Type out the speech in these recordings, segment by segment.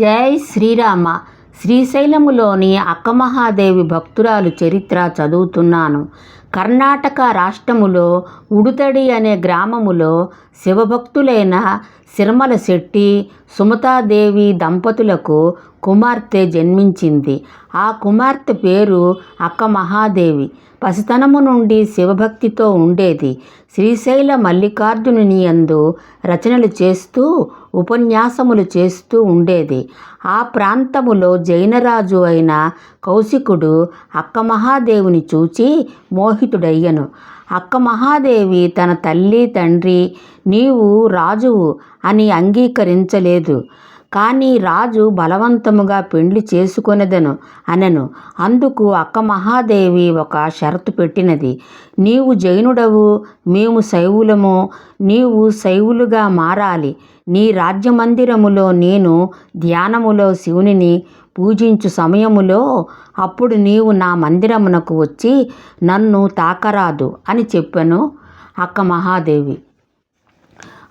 జై శ్రీరామ. శ్రీశైలములోని అక్కమహాదేవి భక్తురాలు చరిత్ర చదువుతున్నాను. కర్ణాటక రాష్ట్రములో ఉడుతడి అనే గ్రామములో శివభక్తులైన సిరమల శెట్టి సుమతాదేవి దంపతులకు కుమార్తె జన్మించింది. ఆ కుమార్తె పేరు అక్క మహాదేవి పసితనము నుండి శివభక్తితో ఉండేది. శ్రీశైల మల్లికార్జునుని యందు రచనలు చేస్తూ ఉపన్యాసములు చేస్తూ ఉండేది. ఆ ప్రాంతములో జైనరాజు అయిన కౌశికుడు అక్క మహాదేవిని చూచి మోహితుడయ్యను. అక్క మహాదేవి తన తల్లి తండ్రి నీవు రాజువు అని అంగీకరించలేదు. కానీ రాజు బలవంతముగా పెండ్లి చేసుకొనెదను అనెను. అందుకు అక్క మహాదేవి ఒక షరతు పెట్టినది. నీవు జైనుడవు మేము శైవులము నీవు శైవులుగా మారాలి. నీ రాజ్యమందిరములో నేను ధ్యానములో శివునిని పూజించు సమయములో అప్పుడు నీవు నా మందిరమునకు వచ్చి నన్ను తాకరాదు అని చెప్పాను అక్క మహాదేవి.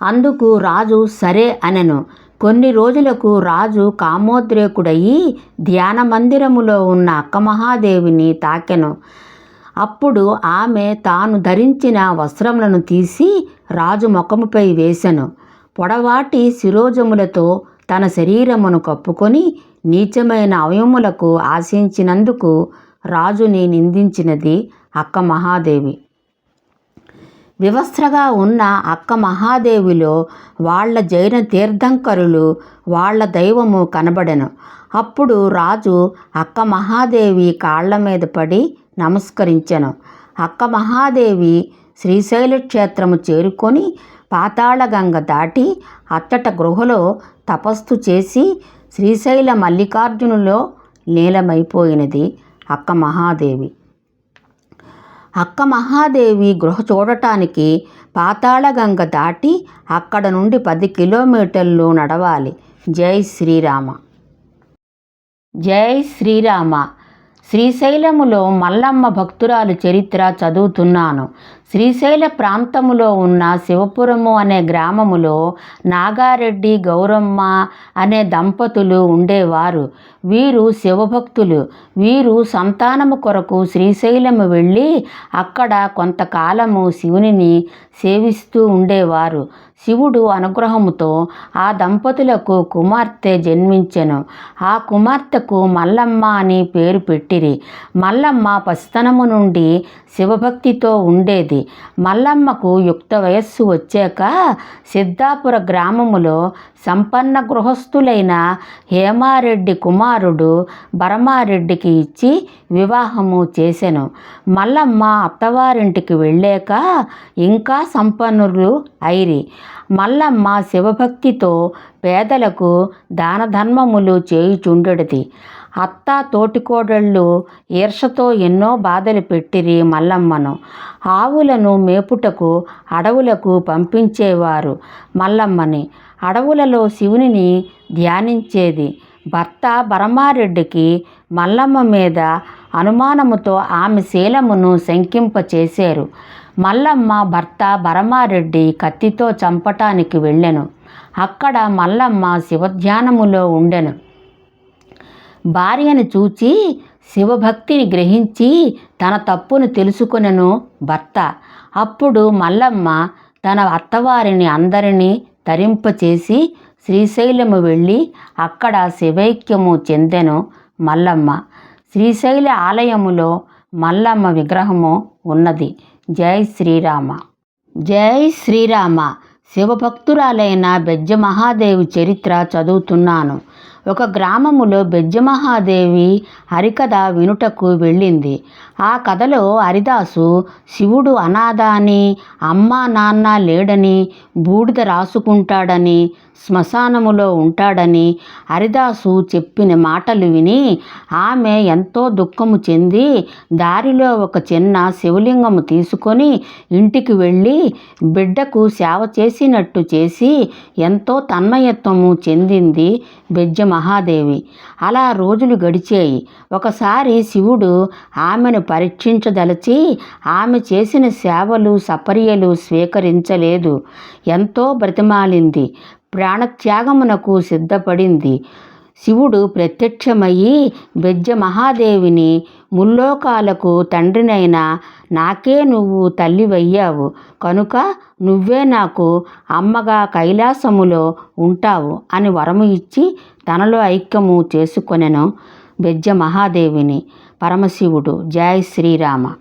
అందుకు రాజు సరే అనెను. కొన్ని రోజులకు రాజు కామోద్రేకుడయి ధ్యాన మందిరములో ఉన్న అక్క మహాదేవిని తాకెను. అప్పుడు ఆమె తాను ధరించిన వస్త్రములను తీసి రాజు ముఖముపై వేసెను. పొడవాటి శిరోజములతో తన శరీరమును కప్పుకొని నీచమైన అవయములకు ఆశించినందుకు రాజుని నిందించినది అక్క మహాదేవి వివస్త్రగా ఉన్న అక్క మహాదేవిలో వాళ్ళ జైన తీర్థంకరులు వాళ్ళ దైవము కనబడెను. అప్పుడు రాజు అక్క మహాదేవి కాళ్ళ మీద పడి నమస్కరించెను. అక్క మహాదేవి శ్రీశైల క్షేత్రము చేరుకొని పాతాళగంగ దాటి అచ్చట గృహలో తపస్సు చేసి శ్రీశైల మల్లికార్జునులో లీలమైపోయినది అక్క మహాదేవి. అక్క మహాదేవి గృహ చూడటానికి పాతాళగంగ దాటి అక్కడ నుండి పది కిలోమీటర్లు నడవాలి. జై శ్రీరామ. జై శ్రీరామ. శ్రీశైలములో మల్లమ్మ భక్తురాలు చరిత్ర చదువుతున్నాను. శ్రీశైల ప్రాంతములో ఉన్న శివపురము అనే గ్రామములో నాగారెడ్డి గౌరమ్మ అనే దంపతులు ఉండేవారు. వీరు శివభక్తులు. వీరు సంతానము కొరకు శ్రీశైలము వెళ్ళి అక్కడ కొంతకాలము శివునిని సేవిస్తూ ఉండేవారు. శివుడు అనుగ్రహముతో ఆ దంపతులకు కుమార్తె జన్మించెను. ఆ కుమార్తెకు మల్లమ్మ అని పేరు పెట్టిరి. మల్లమ్మ పసితనము నుండి శివభక్తితో ఉండేది. మల్లమ్మకు యుక్త వయస్సు వచ్చాక సిద్ధాపుర గ్రామములో సంపన్న గృహస్థులైన హేమారెడ్డి కుమారుడు భరమారెడ్డికి ఇచ్చి వివాహము చేసెను. మల్లమ్మ అత్తవారింటికి వెళ్ళాక ఇంకా సంపన్నులు ఐరి. మల్లమ్మ శివభక్తితో పేదలకు దానధర్మములు చేయుచుండెడిది అత్త తోటికోడళ్ళు ఈర్షతో ఎన్నో బాధలు పెట్టిరి మల్లమ్మను. ఆవులను మేపుటకు అడవులకు పంపించేవారు మల్లమ్మని. అడవులలో శివునిని ధ్యానించేది భర్త భరమారెడ్డికి మల్లమ్మ మీద అనుమానముతో ఆమె శీలమును శంకింపచేశారు. మల్లమ్మ భర్త భరమారెడ్డి కత్తితో చంపటానికి వెళ్ళెను. అక్కడ మల్లమ్మ శివధ్యానములో ఉండెను. భార్యను చూచి శివభక్తిని గ్రహించి తన తప్పును తెలుసుకునను భర్త. అప్పుడు మల్లమ్మ తన అత్తవారిని అందరినీ తరింపచేసి శ్రీశైలము వెళ్ళి అక్కడ శివైక్యము చెందెను మల్లమ్మ. శ్రీశైల ఆలయములో మల్లమ్మ విగ్రహము ఉన్నది. జై శ్రీరామ. జై శ్రీరామ. శివభక్తురాలైన బెజ్జమహాదేవి చరిత్ర చదువుతున్నాను. ఒక గ్రామములో బెజ్జమహాదేవి హరికథ వినుటకు వెళ్ళింది. ఆ కథలో హరిదాసు శివుడు అనాథ అని అమ్మ నాన్న లేడని బూడిద రాసుకుంటాడని శ్మశానములో ఉంటాడని హరిదాసు చెప్పిన మాటలు విని ఆమె ఎంతో దుఃఖము చెంది దారిలో ఒక చిన్న శివలింగము తీసుకొని ఇంటికి వెళ్ళి బిడ్డకు సేవ చేసినట్టు చేసి ఎంతో తన్మయత్వము చెందింది బెజ్జ మహాదేవి. అలా రోజులు గడిచాయి. ఒకసారి శివుడు ఆమెను పరీక్షించదలచి ఆమె చేసిన సేవలు సపర్యలు స్వీకరించలేదు. ఎంతో బ్రతిమాలింది. ప్రాణత్యాగమునకు సిద్ధపడింది. శివుడు ప్రత్యక్షమయ్యి బెజ్జ మహాదేవిని ముల్లోకాలకు తండ్రినైన నాకే నువ్వు తల్లివయ్యావు. కనుక నువ్వే నాకు అమ్మగా కైలాసములో ఉంటావు అని వరము ఇచ్చి తనలో ఐక్యము చేసుకొనెను బెజ్జ మహాదేవిని పరమశివుడు. జై శ్రీరామ.